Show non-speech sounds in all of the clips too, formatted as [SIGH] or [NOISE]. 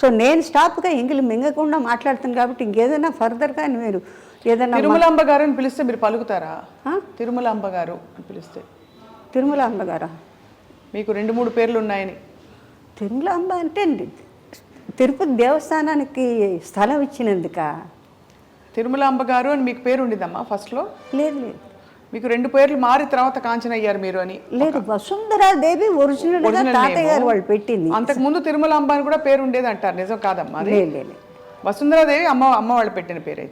So నేను స్టాప్గా ఎంగిలి మింగకుండా మాట్లాడుతాను కాబట్టి ఇంకేదైనా ఫర్దర్గా మీరు ఏదైనా తిరుమలాంబ గారు అని పిలిస్తే మీరు పలుకుతారా? తిరుమలాంబ గారు అని పిలిస్తే. తిరుమల అమ్మగారా మీకు రెండు మూడు పేర్లు ఉన్నాయని. తిరుమల అంబ అంటే తిరుపతి దేవస్థానానికి స్థలం ఇచ్చినందుక? తిరుమలాంబ గారు అని మీకు పేరు ఉండిందమ్మా ఫస్ట్లో లేదు లేదు. మీకు రెండు పేర్లు మారి తర్వాత కాంచన అయ్యారు మీరు అని. లేదు వసుంధరాదేవి ఒరిజినల్గా Original తాతయ్య. గారు వాళ్ళు పెట్టింది. అంతకు ముందు తిరుమలాంబ అని కూడా పేరు ఉండేది అంటారు నిజం కాదమ్మా లేదు వసుంధరాదేవి అమ్మ అమ్మ వాళ్ళు పెట్టిన పేరు.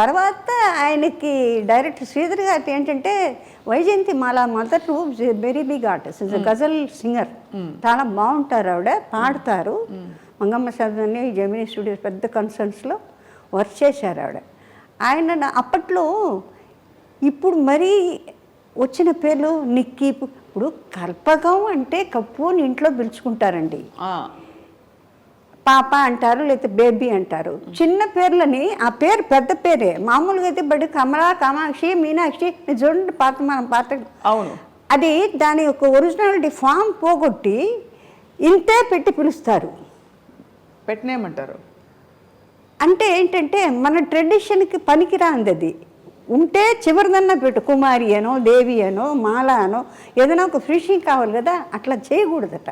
తర్వాత ఆయనకి డైరెక్టర్ శ్రీధర్ గారి ఏంటంటే Vyjayanthimala mother very big artist ghazal singer చాలా బాగుంటారు ఆవిడ పాడతారు. మంగమ్మ సదని జమినీ స్టూడియోస్ పెద్ద కన్సర్న్స్లో వర్క్ చేశారు ఆవిడ. ఆయన అప్పట్లో ఇప్పుడు మరీ వచ్చిన పేర్లు నిక్కీ ఇప్పుడు కల్పకం అంటే కప్పు అని ఇంట్లో పిలుచుకుంటారండి. పాప అంటారు లేకపోతే బేబీ అంటారు. చిన్న పేర్లని ఆ పేరు పెద్ద పేరే. మామూలుగా అయితే బడి కమలా కామాక్షి మీనాక్షి మీరు చూడండి పాత మనం పాత అవును. అది దాని యొక్క ఒరిజినాలిటీ ఫామ్ పోగొట్టి ఇంతే పెట్టి పిలుస్తారు. పెట్టినేమంటారు? అంటే ఏంటంటే మన ట్రెడిషన్కి పనికిరాంది అది. ఉంటే చివరిదన్నా పెట్టు కుమారి అనో దేవి అనో మాల అనో ఏదైనా ఒక ఫినిషింగ్ కావాలి కదా అట్లా చేయకూడదట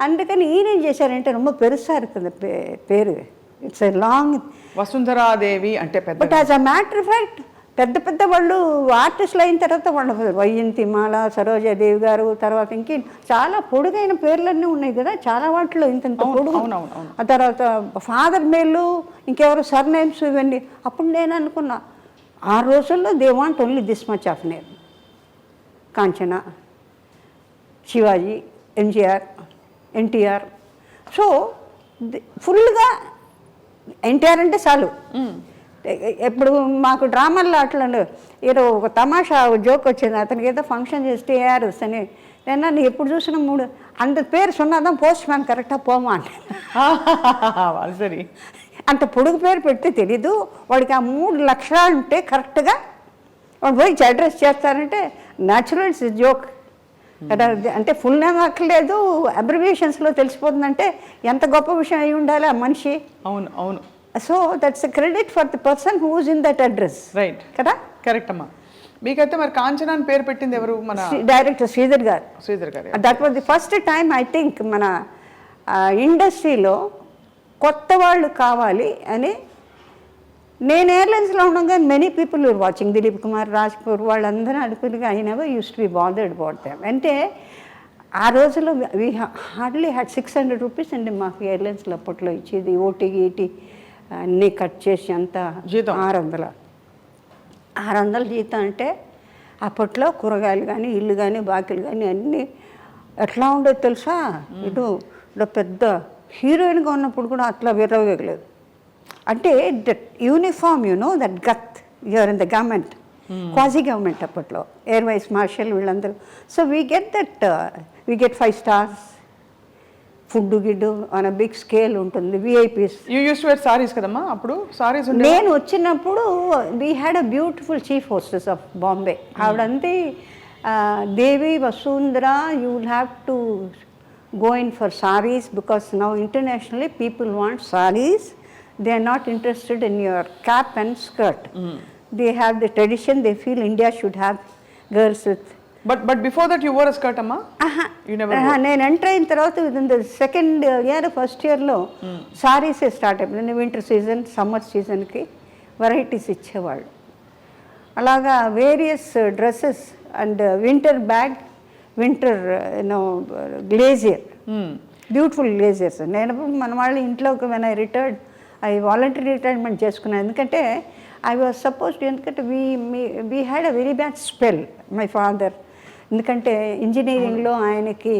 అందుకని ఈయనేం చేశారంటే ரொம்ப పెరుసా இருக்குது పే- పేరు ఇట్స్ ఎ లాంగ్ వసుంధరాదేవి అంటే పెద్ద but as a matter fact పెద్ద పెద్ద వాళ్ళు ఆర్టిస్టులు అయిన తర్వాత వాళ్ళ వైజయంతి మాల సరోజాదేవి గారు తర్వాత ఇంకే చాలా పొడుగైన పేర్లన్నీ ఉన్నాయి కదా చాలా వాటిలో ఇంత ఇంత పొడుగు అవునవును, అవును. ఆ తర్వాత ఫాదర్ మేలు ఇంకెవరు సర్ నేమ్స్ ఇవన్నీ అప్పుడు నేను అనుకున్నా ఆ రోజుల్లో they want only this much of name Kanchana Sivaji MGR NTR so ఫుల్గా ఎన్టీఆర్ అంటే చాలు. ఎ- ఎప్పుడు మాకు డ్రామాల్లో అట్లా ఏదో ఒక తమాషా జోక్ వచ్చింది అతనికి ఏదో ఫంక్షన్ చేస్తే ఏఆర్ అని నేను నన్ను ఎప్పుడు చూసినా మూడు అంత పేరు సున్నాదాం పోస్ట్ మ్యాన్ కరెక్டாக పోమా అంటే. [LAUGHS] సరి. అంత పొడుగు పేరు పెడితే తెలీదు. వాడికి ఆ మూడు లక్షణాలు ఉంటే కరెక్ట్గా వాడు పోయి అడ్రస్ చేస్తారంటే న్యాచురల్ జోక్ అంటే ఫుల్ నేమ్ అక్కర్లేదు. అబ్రివియేషన్స్లో తెలిసిపోతుందంటే ఎంత గొప్ప విషయం అయి ఉండాలి ఆ మనిషి? అవును అవును. So that's credit for the person who's in that address right కదా? కరెక్ట్ అమ్మా. మీకైతే మరి కాంచన అని పేరు పెట్టింది ఎవరు? మన డైరెక్టర్ శ్రీధర్ గారు. శ్రీధర్ గారు that was the first time I think మన ఇండస్ట్రీలో కొత్త వాళ్ళు కావాలి అని నేను ఎయిర్లైన్స్లో ఉండగా many people are watching Dilip Kumar Raj Kapoor వాళ్ళందరూ I never use to be bothered about them అంటే ఆ రోజుల్లో we hardly had six hundred rupees అండి మాకు ఎయిర్లైన్స్లో అప్పట్లో ఇచ్చేది. ఓటీ గీటీ అన్నీ కట్ చేసి అంతా జీతం. ఆరు వందల ఆరు వందల జీతం అంటే అప్పట్లో కూరగాయలు కానీ ఇల్లు కానీ బాకీలు కానీ అన్నీ ఎట్లా ఉండేది తెలుసా? ఇటు పెద్ద హీరోయిన్గా ఉన్నప్పుడు కూడా అట్లా విరవగలేదు అంటే that uniform you know that got you're in the government quasi government అప్పట్లో ఎయిర్ వైస్ మార్షల్ వీళ్ళందరూ. So we get that we get five stars. Food గిడ్డు on a big scale ఉంటుంది VIPs you use wear saris కదమ్మా అప్పుడు? సారీస్ నేను వచ్చినప్పుడు we had a beautiful chief hostess of Bombay ఆవిడంతే Devi Vasundhara you have to go in for saris because now internationally people want saris they are not interested in your cap and skirt they have the tradition they feel India should have girls with but but before that you wore skirt అమ్మా You never ఆహా, నేను enter అయిన తర్వాత within the second year first ఇయర్లో సారీసే start అయిపోయింది. Winter season summer సీజన్కి varieties ఇచ్చేవాళ్ళు. అలాగా various dresses and winter bag winter you know blazer. Beautiful blazers నేను మన వాళ్ళ ఇంట్లోకి when I retired I voluntary retirement చేసుకున్నాను ఎందుకంటే ఐ వాజ్ సపోజ్డ్ ఎందుకంటే we we had a very bad spell my father ఎందుకంటే ఇంజనీరింగ్లో ఆయనకి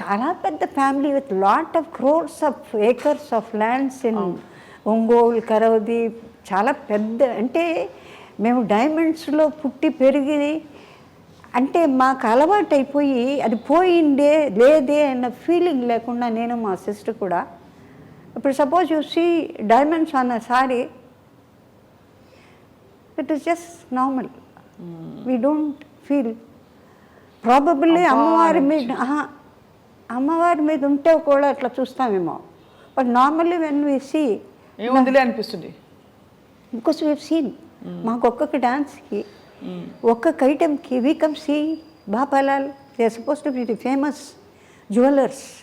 చాలా పెద్ద family with lot of crores of acres of lands in Ongole Karavadi చాలా పెద్ద అంటే మేము డైమండ్స్లో పుట్టి పెరిగి అంటే మాకు అలవాటు అయిపోయి అది పోయిందే లేదే అన్న ఫీలింగ్ లేకుండా నేను మా సిస్టర్ కూడా. ఇప్పుడు సపోజ్ యూ సీ డైమండ్స్ అన్న sari it is just normal we don't feel probably అమ్మవారి మీద అమ్మవారి మీద ఉంటే కూడా అట్లా చూస్తామేమో. But normally when we see అనిపిస్తుంది? బికాస్ వీ సీన్ మాకు ఒక్కొక్క డాన్స్కి ఒక్కొక్క ఐటెంకి we come see Bapalal they suppose to be the famous jewellers